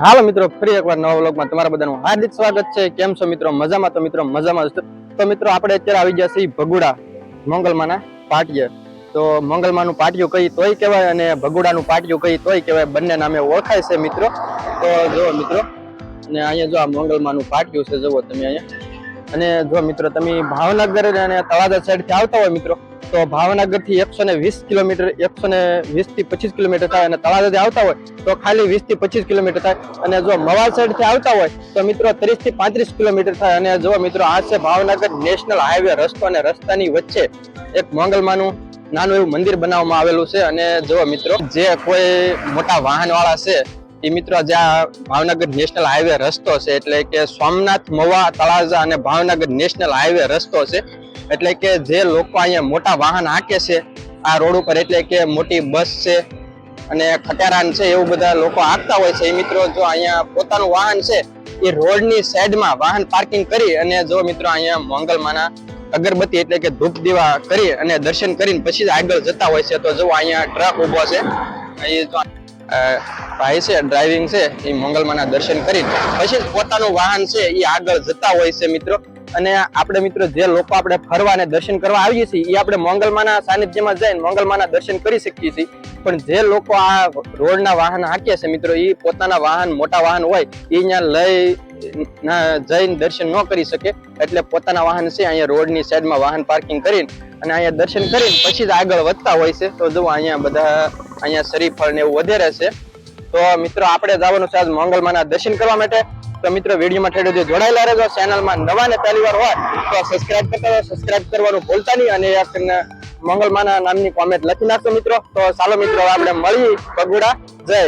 હાલો મિત્રો, ફરી એકવાર નવા વ્લોગમાં તમારા બધાનું હાર્દિક સ્વાગત છે. કેમ છો મિત્રો? મજામાં? તો મિત્રો, મજામાં તો મિત્રો, આપણે અત્યારે આવી ગયા છીએ ભગુડા, મંગલમાના પાટિયે. તો મોંગલમાનું પાટિયું કઈ તોય કહેવાય અને ભગુડાનું પાટિયું કઈ તોય કહેવાય, બંને નામે ઓળખાય છે મિત્રો. તો જો મિત્રો અને અહીંયા જો આ મોંગલમાનું પાટિયું છે, જુઓ તમે અહીંયા. અને જો મિત્રો, તમે ભાવનગર અને તળાજા સાઈડથી આવતા હોય મિત્રો. તો ભાવનગરથી એકસો ને વીસ કિલોમીટર, એકસો ને વીસથી પચીસ કિલોમીટર થાય અને તળાજાથી આવતા હોય, તો ખાલી વીસથી પચીસ કિલોમીટર થાય. અને જો મવા સાઈડથી આવતા હોય, તો મિત્રો ત્રીસથી પાંત્રીસ કિલોમીટર થાય. અને જો મિત્રો આ છે ભાવનગર નેશનલ હાઈવે રસ્તો અને રસ્તાની વચ્ચે એક મોંગલમાનું નાનું એવું મંદિર બનાવવામાં આવેલું છે. અને જો મિત્રો જે કોઈ મોટા વાહન વાળા છે, એ મિત્રો જ્યાં ભાવનગર નેશનલ હાઈવે રસ્તો છે. એટલે કે સોમનાથ મવા તળાજા અને ભાવનગર નેશનલ હાઈવે રસ્તો છે. એટલે કે જે લોકો અહીંયા મોટા વાહન હાકે છે, આ રોડ ઉપર એટલે કે મોટી બસ છે અને ખટારાન છે, એવું બધા લોકો હાંકતા હોય છે. એ મિત્રો જો અહીંયા પોતાનું વાહન છે એ રોડની સાઈડમાં વાહન પાર્કિંગ કરી અને જો મિત્રો અહીંયા મંગલમાના અગરબત્તી એટલે કે ધૂપ દીવા કરી અને દર્શન કરીને પછી આગળ જતા હોય છે. તો જો અહીંયા ટ્રક ઊભો છે, અહીં ભાઈ છે, ડ્રાઇવિંગ છે એ મંગલમાના દર્શન કરીને પછી પોતાનું વાહન છે એ આગળ જતા હોય છે મિત્રો. અને આપણે મિત્રો જે લોકો આપણે ફરવા અને દર્શન કરવા આવીએ છીએ એ આપણે મોંગલમાના સાનિધ્યમાં જઈને મંગલમાના દર્શન કરી શકીએ છીએ. પણ જે લોકો આ રોડના વાહન હાંકે છે મિત્રો એ પોતાના વાહન, મોટા વાહન હોય એ અહીંયા લઈ જઈને દર્શન ન કરી શકે. એટલે પોતાના વાહન છે, અહીંયા રોડની સાઈડમાં વાહન પાર્કિંગ કરીને અને અહીંયા દર્શન કરીને પછી જ આગળ વધતા હોય છે. તો જો અહીંયા બધા, અહીંયા શરીફળ ને એવું વધારે છે. તો મિત્રો, આપણે જવાનું છે આજ મંગલમાના દર્શન કરવા માટે. તો મિત્રો, વિડીયોમાં ઠેડો જે જોડાયેલા રહેજો, ચેનલમાં નવા ને પહેલી વાર હોય, તો સબસ્ક્રાઇબ કરતા હોય સબસ્ક્રાઇબ કરવાનું ભૂલતા નહીં અને એક મંગલમાના નામની કોમેન્ટ લખી નાખજો મિત્રો. તો ચાલો મિત્રો આપણે મળી પગુડા જય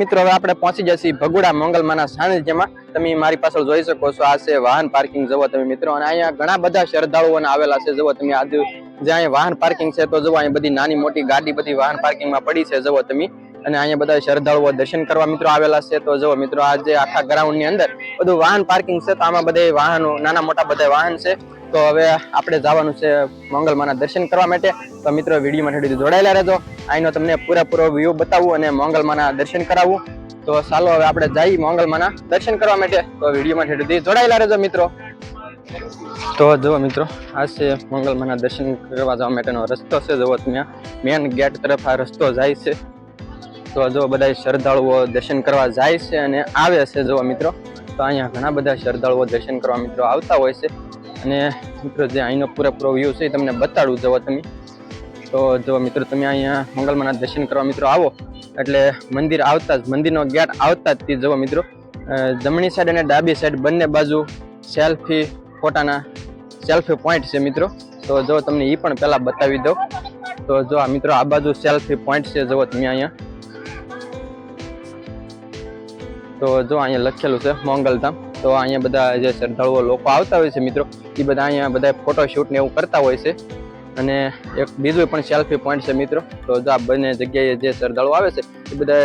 મિત્રો, હવે આપણે પહોંચી જશે ભગુડા મંગલમાના સાનિધ્યમાં. તમે મારી પાછળ જોઈ શકો છો, આ છે વાહન પાર્કિંગ જવો તમે મિત્રો. અને અહીંયા ઘણા બધા શ્રદ્ધાળુઓને આવેલા છે જવો તમે આજુ જ્યાં વાહન પાર્કિંગ છે, તો જવો અહીંયા બધી નાની મોટી ગાડી બધી વાહન પાર્કિંગમાં પડી છે જવો તમે. અને અહીંયા બધા શ્રદ્ધાળુઓ દર્શન કરવા મિત્રો આવેલા છે, તો જુઓ મિત્રો આજે આખા ગ્રાઉન્ડની અંદર બધું વાહન પાર્કિંગ છે, તો આમાં બધા વાહનો નાના મોટા બધા વાહન છે. તો હવે આપણે જવાનું છે મંગલમાના દર્શન કરવા માટે. તો મિત્રો, વિડીયોમાં થોડી જોડાયેલા રહેજો. અહીંનો તમને પૂરેપૂરો વ્યૂ બતાવું અને મંગલમાના દર્શન કરાવવું તો ચાલો હવે આપણે જઈએ મંગલમાના દર્શન કરવા માટે. તો વિડીયોમાં થોડી જોડાયેલા રહેજો મિત્રો. તો જુઓ મિત્રો, આ છે મંગલમાના દર્શન કરવા જવા માટેનો રસ્તો છે. જુઓ તમે મેન ગેટ તરફ આ રસ્તો જાય છે. તો જો બધા શ્રદ્ધાળુઓ દર્શન કરવા જાય છે અને આવે છે, જુઓ મિત્રો. તો અહીંયા ઘણા બધા શ્રદ્ધાળુઓ દર્શન કરવા મિત્રો આવતા હોય છે. અને મિત્રો, જે અહીંનો પૂરેપૂરો વ્યૂ છે એ તમને બતાડું જવો તમે. તો જો મિત્રો, તમે અહીંયા મંગલમાના દર્શન કરવા મિત્રો આવો, એટલે મંદિર આવતા જ, મંદિરનો ગેટ આવતા જ તે જવો મિત્રો. જમણી સાઈડ અને ડાબી સાઈડ બંને બાજુ સેલ્ફી ફોટાના સેલ્ફી પોઈન્ટ છે મિત્રો. તો જો તમને એ પણ પહેલાં બતાવી દઉં. તો જો આ મિત્રો, આ બાજુ સેલ્ફી પોઈન્ટ છે જુઓ તમે અહીંયા. તો જો અહીંયા લખેલું છે, મોંગલધામ. તો અહીંયા બધા જે શ્રદ્ધાળુઓ લોકો આવતા હોય છે મિત્રો એ બધા અહીંયા બધા ફોટોશૂટ ને એવું કરતા હોય છે. અને એક બીજું પણ સેલ્ફી પોઈન્ટ છે મિત્રો. તો જો આ બંને જગ્યાએ જે શ્રદ્ધાળુ આવે છે, એ બધા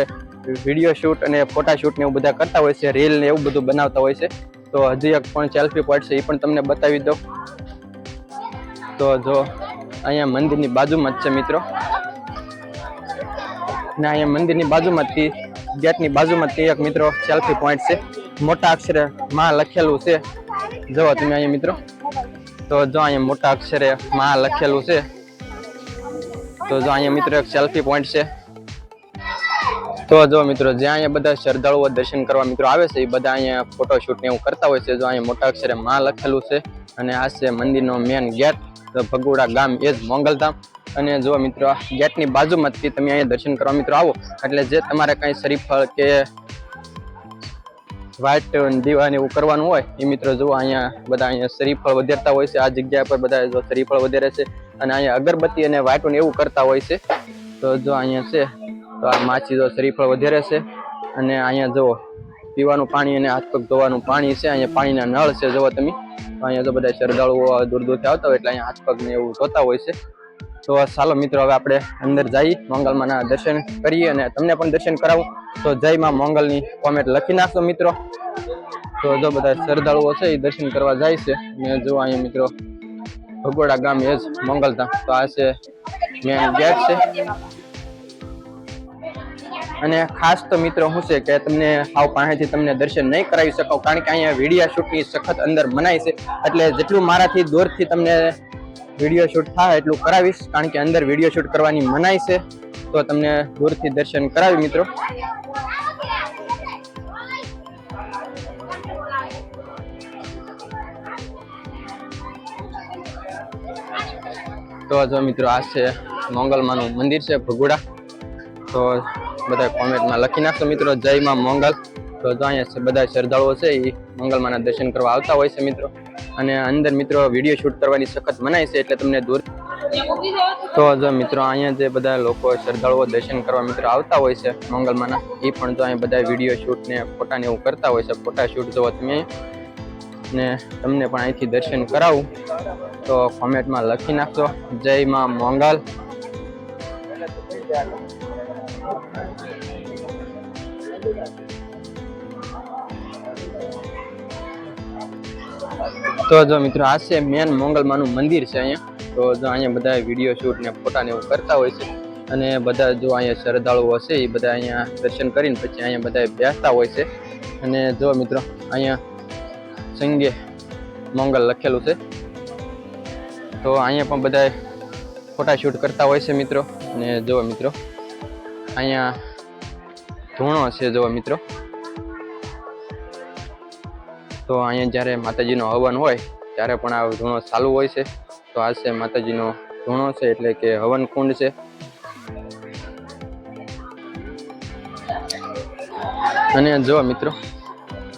વીડિયો શૂટ અને ફોટાશૂટ ને એવું બધા કરતા હોય છે રીલ ને એવું બધું બનાવતા હોય છે. તો હજી એક પણ સેલ્ફી પોઈન્ટ છે એ પણ તમને બતાવી દઉં. તો જો અહીંયા મંદિરની બાજુમાં જ છે મિત્રો. ને અહીંયા મંદિરની બાજુમાં જ ગેટની બાજુમાં તે એક મિત્રો સેલ્ફી પોઈન્ટ છે. મોટા અક્ષરે માં લખેલું છે. જુઓ તમે અહીંયા મિત્રો. તો જો અહીંયા મોટા અક્ષરે માં લખેલું છે, તો જો અહીંયા મિત્રો એક સેલ્ફી પોઈન્ટ છે. તો જો મિત્રો, જ્યાં અહીંયા બધા શ્રદ્ધાળુઓ દર્શન કરવા મિત્રો આવે છે, એ બધા અહીંયા ફોટોશૂટ ને એવું કરતા હોય છે, જો અહીંયા મોટા અક્ષરે માં લખેલું છે, અને આ છે મંદિરનો મેન ગેટ તો ભગોડા ગામ એ જ મોંગલધામ. અને જો મિત્રો ગેટની બાજુમાંથી તમે અહીંયા દર્શન કરવા મિત્રો આવો, એટલે જે તમારે કાંઈ શરીફળ કે વ્હાઈટ દીવા ને એવું કરવાનું હોય એ મિત્રો જુઓ, અહીંયા બધા અહીંયા શરીફળ વધારતા હોય છે. આ જગ્યા પર બધા જો શરીફળ વધારે છે અને અહીંયા અગરબત્તી અને વાટું એવું કરતા હોય છે. તો જો અહીંયા છે, તો આ માછી જો શરીફળ વધારે છે અને અહીંયા જુઓ, પીવાનું પાણી અને હાથ પગ ધોવાનું પાણી છે. અહીંયા પાણીના નળ છે, જુઓ તમે. અહીંયા જો બધા શ્રદ્ધાળુઓ દૂર દૂરથી આવતા હોય એટલે અહીંયા હાથ પગ ને એવું ધોતા હોય છે. તો ચાલો મિત્રો, હવે આપણે અંદર જઈ મંગલમાંના દર્શન કરીએ અને તમને પણ દર્શન કરાવું. તો જય માં મંગલની કોમેન્ટ લખી નાખશો મિત્રો. તો જો બધા શ્રદ્ધાળુઓ છે એ દર્શન કરવા જાય છે. અને જો અહીંયા મિત્રો, ભગોડા ગામ એ જ મંગલધામ તો આ છે મેન ગેટ છે. અને ખાસ તો મિત્રો શું છે કે તમને આવ પાસેથી તમને દર્શન નહીં કરાવી શકો, કારણ કે અહીંયા વિડીયા શૂટની સખત અંદર મનાય છે. એટલે જેટલું મારાથી દૂરથી તમને વીડિયો શૂટ થાય એટલું કરાવીશ, કારણ કે અંદર વીડિયો શૂટ કરવાની મનાય છે. તો તમને દૂરથી દર્શન કરાવી, મિત્રો. તો જો મિત્રો, આ છે મંગલમાનું મંદિર છે, ભગુડા. તો બધા કોમેન્ટમાં લખી નાખશો, મિત્રો. જય માં મંગલ. તો જો અહીંયા બધા શ્રદ્ધાળુઓ છે એ મંગલમાના દર્શન કરવા આવતા હોય છે, મિત્રો. અને અંદર મિત્રો વીડિયો શૂટ કરવાની સખત મનાય છે એટલે તમને દૂર તો જો મિત્રો અહીંયા જે બધા લોકો શ્રદ્ધાળુઓ દર્શન કરવા મિત્રો આવતા હોય છે મંગલમાંના, એ પણ જો અહીંયા બધા વીડિયો શૂટ ને ફોટાને એવું કરતા હોય છે. ફોટા શૂટ જોવો તમે. ને તમને પણ અહીંથી દર્શન કરાવું. તો કોમેન્ટમાં લખી નાખજો. જય માં મંગલ. તો જો મિત્રો, આ છે મેન મંગલમાનું મંદિર છે અહીંયા. તો જો અહીંયા બધા વીડિયો શૂટ ને ફોટા ને એવું કરતા હોય છે. અને બધા જો અહીંયા શ્રદ્ધાળુઓ હશે, એ બધા અહીંયા દર્શન કરીને પછી અહીંયા બધા બેસતા હોય છે. અને જો મિત્રો, અહીંયા સંગે મંગલ લખેલું છે. તો અહીંયા પણ બધા ફોટા શૂટ કરતા હોય છે મિત્રો. અને જો મિત્રો, અહીંયા ધૂણો છે, જો મિત્રો. તો અહીંયા જ્યારે માતાજીનો હવન હોય, ત્યારે પણ આ ધૂણો ચાલુ હોય છે. તો આ છે માતાજીનો ધૂણો છે, એટલે કે હવન કુંડ છે. અને જો મિત્રો,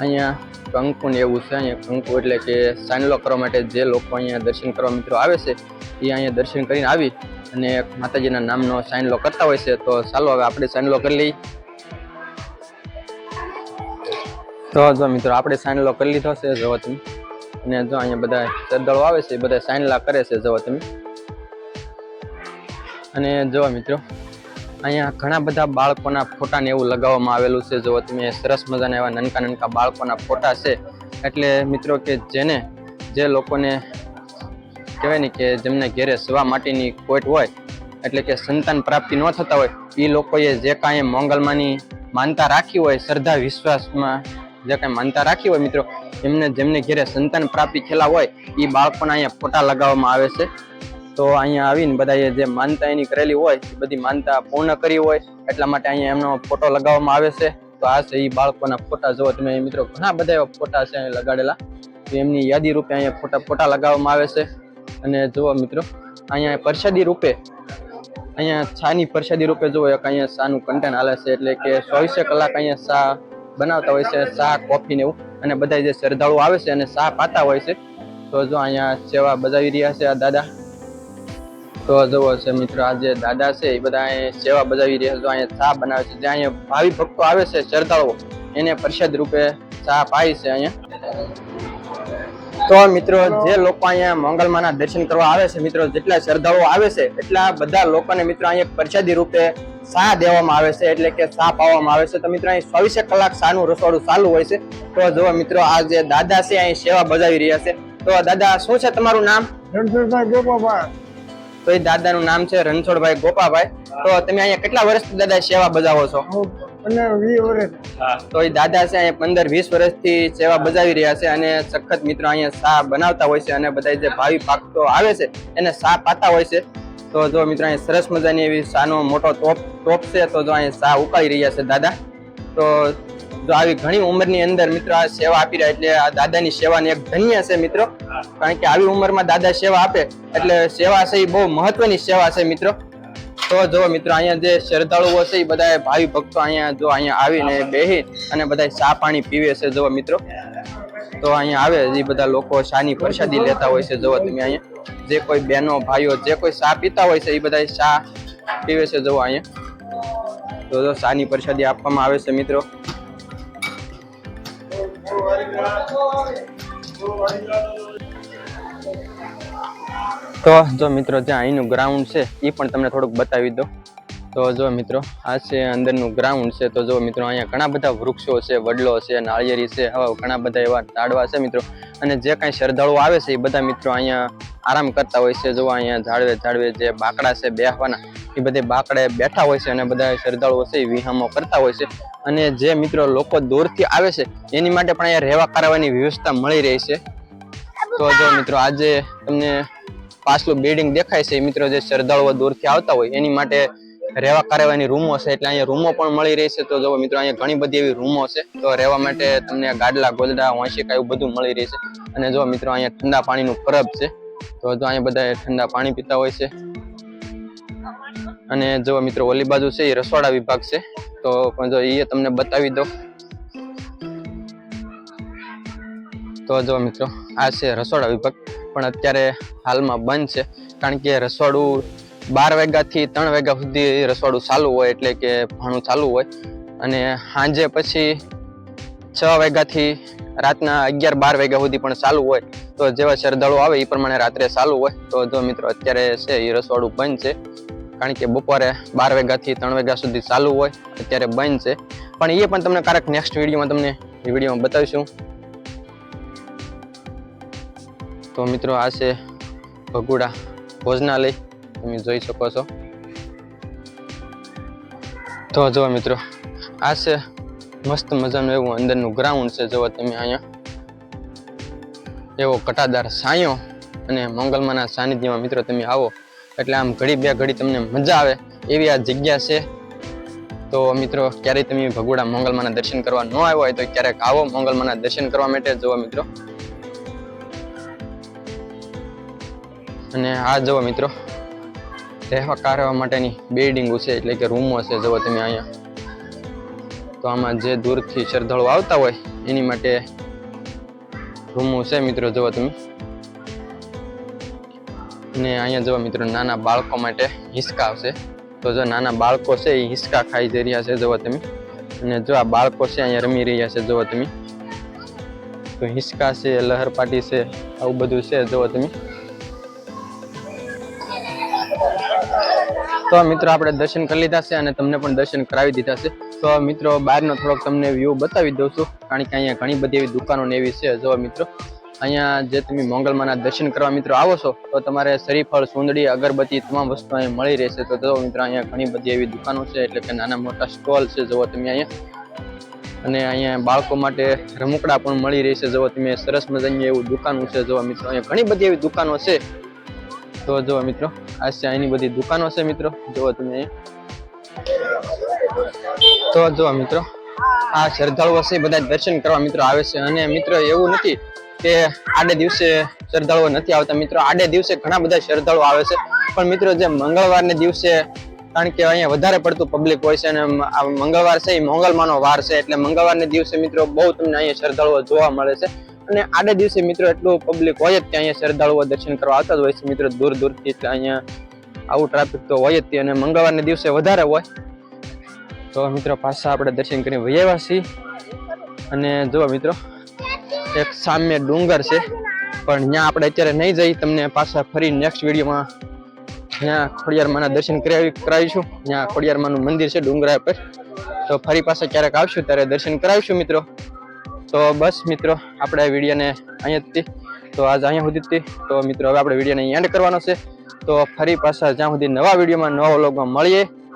અહીંયા કંકુંડ એવું છે, અહીંયા કંકુ એટલે કે સાનલો કરવા માટે જે લોકો અહીંયા દર્શન કરવા મિત્રો આવે છે, એ અહીંયા દર્શન કરીને આવી અને માતાજીના નામનો સાઇનલો કરતા હોય છે. તો ચાલો હવે આપણે સાઇનલો કરી લઈએ. તો જો મિત્રો, આપણે સાઇનલો કરી લીધો છે જો તમે. અને જો અહીંયા બધા શ્રદ્ધાળુઓ આવે છે, એ બધા સાઇનલા કરે છે જો તમે. અને જો મિત્રો, અહીંયા ઘણા બધા બાળકોના ફોટાને એવું લગાવવામાં આવેલું છે જો તમે. સરસ મજાના એવા નાનકા નાનકા બાળકોના ફોટા છે. એટલે મિત્રો કે જેને, જે લોકોને કહેવાય ને કે જેમને ઘેરે સવા માટેની કોઈટ હોય, એટલે કે સંતાન પ્રાપ્તિ ન થતા હોય એ લોકોએ જે કાંઈ મંગલમાંની માનતા રાખી હોય, શ્રદ્ધા, વિશ્વાસમાં જે કઈ માનતા રાખી હોય મિત્રો, એમને જેમને ઘેરે સંતાન પ્રાપ્તિ થયેલા હોય એ બાળકોના અહીંયા ફોટા લગાવવામાં આવે છે. તો અહીંયા આવીને બધા જે માનતા એની કરેલી હોય, એ બધી માનતા પૂર્ણ કરી હોય, એટલા માટે અહીંયા એમનો ફોટો લગાવવામાં આવે છે. તો આ છે એ બાળકોના ફોટા જોવો તમે મિત્રો, ઘણા બધા એવા ફોટા છે અહીંયા લગાડેલા. એમની યાદી રૂપે અહીંયા ફોટા ફોટા લગાવવામાં આવે છે. અને જુઓ મિત્રો, અહીંયા પ્રસાદી રૂપે, અહીંયા છાની પ્રસાદી રૂપે જુઓ, એક અહીંયા શાનું કન્ટેન્ટ હાલે છે. એટલે કે ચોવીસે કલાક અહીંયા શા બનાવતા હોય છે, ચા કોફી ને એવું. અને બધા જે શ્રદ્ધાળુ આવે છે અને ચા પાતા હોય છે, તો જો અહીંયા સેવા બજાવી રહ્યા છે આ દાદા. તો જુઓ છે મિત્રો, આ જે દાદા છે, એ બધા સેવા બજાવી રહ્યા છે. અહીંયા ચા બનાવે છે, જ્યાં અહીંયા ભાવિ ભક્તો આવે છે, શ્રદ્ધાળુઓ, એને પ્રસાદ રૂપે ચા પાય છે અહીંયા. તો મિત્રો, જે લોકો અહીંયા મંગલમાના દર્શન કરવા આવે છે, મિત્રો, જેટલા શ્રદ્ધાળુઓ આવે છે, એટલા બધા લોકોને મિત્રો અહીંયા પ્રસાદી રૂપે શા દેવામાં આવે છે એટલે કે શા પાવામાં આવે છે. તો મિત્રો અહીં ચોવીસે કલાક શાનું રસોડું ચાલુ હોય છે. તો જુઓ મિત્રો આ જે દાદા છે અહીં સેવા બજાવી રહ્યા છે. તો દાદા શું છે તમારું નામ? રણછોડભાઈ ગોપાભાઈ તો એ દાદાનું નામ છે રણછોડભાઈ ગોપાભાઈ તો તમે અહીંયા કેટલા વર્ષથી દાદા સેવા બજાવો છો? તો એ દાદા છે અહીંયા પંદર વીસ વર્ષથી સેવા બજાવી રહ્યા છે અને સખત મિત્રો અહીંયા શા બનાવતા હોય છે અને બધા જે ભાવિ પાકતો આવે છે એને શા પાતા હોય છે. તો જો મિત્રો અહીંયા સરસ મજાની એવી શાનો મોટો તોપ તોપ છે, તો જો અહીંયા સા ઉકાળી રહ્યા છે દાદા. તો જો આવી ઘણી ઉંમરની અંદર મિત્રો આ સેવા આપી રહ્યા એટલે આ દાદાની સેવાની એક ધન્ય છે મિત્રો. કારણ કે આવી ઉંમરમાં દાદા સેવા આપે એટલે સેવા છે એ બહુ મહત્વની સેવા છે મિત્રો. તો જો મિત્રો અહીંયા જે શ્રદ્ધાળુઓ છે એ બધા ભાવિ ભક્તો અહીંયા જો અહીંયા આવીને બેહી અને બધા ચા પાણી પીવે છે જો મિત્રો. તો અહીંયા આવે, એ બધા લોકો શાની પ્રસાદી લેતા હોય છે જો તમે અહીંયા. જે કોઈ બહેનો, ભાઈઓ, જે કોઈ ચા પીતા હોય છે, એ બધા ચા પીવે છે જો અહીંયા. તો જો શાની પ્રસાદી આપવામાં આવે છે, મિત્રો. તો જો મિત્રો જ્યાં અહીંનું ગ્રાઉન્ડ છે, એ પણ તમને થોડુંક બતાવી દો તો જો મિત્રો, આ છે અંદરનું ગ્રાઉન્ડ છે. તો જો મિત્રો, અહીંયા ઘણા બધા વૃક્ષો છે, વડલો છે, નાળિયેરી છે હવે ઘણા બધા એવા ઝાડવા છે, મિત્રો. અને જે કાંઈ શ્રદ્ધાળુઓ આવે છે, એ બધા મિત્રો અહીંયા આરામ કરતા હોય છે. જો અહીંયા ઝાડવે ઝાડવે જે બાકડા છે બેહવાના, એ બધે બાકડે બેઠા હોય છે અને બધા શ્રદ્ધાળુઓ છે એ વિહામો કરતા હોય છે. અને જે મિત્રો લોકો દૂરથી આવે છે, એની માટે પણ અહીંયા રહેવા કરાવવાની વ્યવસ્થા મળી રહી છે. તો જો મિત્રો આજે તમને પાછલું બિલ્ડિંગ દેખાય છે મિત્રો જે શ્રદ્ધાળુઓ દૂરથી આવતા હોય, એની માટે રહેવા કરવાની રૂમો છે, એટલે અહીંયા રૂમો પણ મળી રહી છે. તો જો મિત્રો અહીંયા ઘણી બધી એવી રૂમો છે, તો રહેવા માટે તમને ગાડલા ગોદડા, વાંશિકા એવું બધું મળી રહેશે અને જો મિત્રો અહીંયા ઠંડા પાણીનું પરબ છે તો જો અહીંયા બધા ઠંડા પાણી પીતા હોય છે. અને જો મિત્રો ઓલી બાજુ છે એ રસોડા વિભાગ છે. તો પણ જો એ તમને બતાવી દો તો જો મિત્રો આ છે રસોડા વિભાગ. પણ અત્યારે હાલમાં બંધ છે. કારણ કે રસોડું બાર વાગ્યાથી ત્રણ વાગ્યા સુધી રસોડું ચાલુ હોય એટલે કે ભાણું ચાલુ હોય. અને સાંજે પછી છ વાગ્યાથી રાતના અગિયાર બાર વાગ્યા સુધી પણ ચાલુ હોય, તો જેવા શ્રદ્ધાળુ આવે એ પ્રમાણે રાત્રે ચાલુ હોય. તો જો મિત્રો અત્યારે છે એ રસવાડું બંધ છે, કારણ કે બપોરે બાર વાગ્યાથી ત્રણ વાગ્યા સુધી ચાલુ હોય, અત્યારે બંધ છે. પણ એ પણ તમને ક્યારેક નેક્સ્ટ વિડીયોમાં તમને એ વિડીયોમાં બતાવીશું. તો મિત્રો આ છે ભગુડા ભોજનાલય, તમે જોઈ શકો છો. તો જો મિત્રો, આ છે મસ્ત મજાનું એવું અંદરનું ગ્રાઉન્ડ છે જો તમે અહીંયા. એવો કટાદાર સાયો અને મંગલમાના સાનિધ્યમાં મિત્રો તમે આવો. એટલે આમ ઘડી બે ઘડી તમને મજા આવે એવી આ જગ્યા છે. તો મિત્રો, ક્યારેય તમે ભગોડા મંગલમાના દર્શન કરવા ન આવ્યો હોય તો ક્યારેક આવો મંગલમાના દર્શન કરવા માટે, જુઓ મિત્રો. અને આ જુઓ મિત્રો રહેવા કારવા માટેની બિલ્ડિંગો છે, એટલે કે રૂમો છે, જુઓ તમે અહીંયા. તો આમાં જે દૂરથી શ્રદ્ધાળુ આવતા હોય, એની માટે રૂમું છે મિત્રો, જુઓ તમે. અને અહીંયા જુઓ મિત્રો, નાના બાળકો માટે હિંચકા આવશે. તો જો નાના બાળકો છે, એ હિંચકા ખાઈ જઈ રહ્યા છે, જુઓ તમે. અને જો આ બાળકો છે, અહીંયા રમી રહ્યા છે, જુઓ તમે. તો હિંચકા છે લહરપાટી છે, આવું બધું છે, જુઓ તમે. તો મિત્રો, આપણે દર્શન કરી લીધા છે અને તમને પણ દર્શન કરાવી દીધા છે. તો મિત્રો, બહારનો થોડોક તમને વ્યૂ બતાવી દઉં છું. કારણ કે અહીંયા ઘણી બધી એવી દુકાનો ને એવી છે. જો મિત્રો, અહીંયા જે તમે મોંગલમાના દર્શન કરવા મિત્રો આવો છો, તો તમારે શરીફળ સુંદડી અગરબત્તી તમામ વસ્તુ અહીંયા મળી રહેશે. તો જો મિત્રો, અહીંયા ઘણી બધી એવી દુકાનો છે, એટલે કે નાના મોટા સ્ટોલ છે, જુઓ તમે અહીંયા. અને અહીંયા બાળકો માટે રમકડા પણ મળી રહેશે. જુઓ તમે, સરસ મજાની એવું દુકાનો છે. જુઓ મિત્રો, અહીંયા ઘણી બધી એવી દુકાનો છે. તો જુઓ મિત્રો, આ છે અહીંની બધી દુકાનો છે મિત્રો. જુઓ તમે અહીંયા. તો જુઓ મિત્રો, આ શ્રદ્ધાળુઓ છે બધા દર્શન કરવા મિત્રો આવે છે. અને મિત્રો એવું નથી કે આડે દિવસે શ્રદ્ધાળુઓ નથી આવતા. મિત્રો, આડે દિવસે ઘણા બધા શ્રદ્ધાળુઓ આવે છે. પણ મિત્રો, જે મંગળવારને દિવસે, કારણ કે અહીંયા વધારે પડતું પબ્લિક હોય છે અને આ મંગળવાર છે એ મોંગલમાનો વાર છે. એટલે મંગળવારને દિવસે મિત્રો બહુ તમને અહીંયા શ્રદ્ધાળુઓ જોવા મળે છે. અને આડે દિવસે મિત્રો એટલું પબ્લિક હોય જ કે અહીંયા શ્રદ્ધાળુઓ દર્શન કરવા આવતા જ હોય છે મિત્રો દૂર દૂરથી. એટલે અહીંયા આવું ટ્રાફિક તો હોય જ અને મંગળવારને દિવસે વધારે હોય. તો મિત્રો પાછા આપણે દર્શન કરીને વૈયા છીએ. અને જુઓ મિત્રો, એક સામે ડુંગર છે. પણ ત્યાં આપણે અત્યારે નહીં જઈ, તમને પાછા ફરી નેક્સ્ટ વિડીયોમાં ત્યાં ખોડિયારમાંના દર્શન કરાવી કરાવીશું. ત્યાં ખોડિયારમાંનું મંદિર છે ડુંગરા પર તો ફરી પાછા ક્યારેક આવશું, ત્યારે દર્શન કરાવીશું મિત્રો. તો બસ મિત્રો, આપણે વિડીયોને અહીંયાથી તો આજ અહીંયા સુધી તો મિત્રો, હવે આપણે વિડીયોને એન્ડ કરવાનો છે. તો ફરી પાછા જ્યાં સુધી નવા વિડીયોમાં નવા વ્લોગમાં મળીએ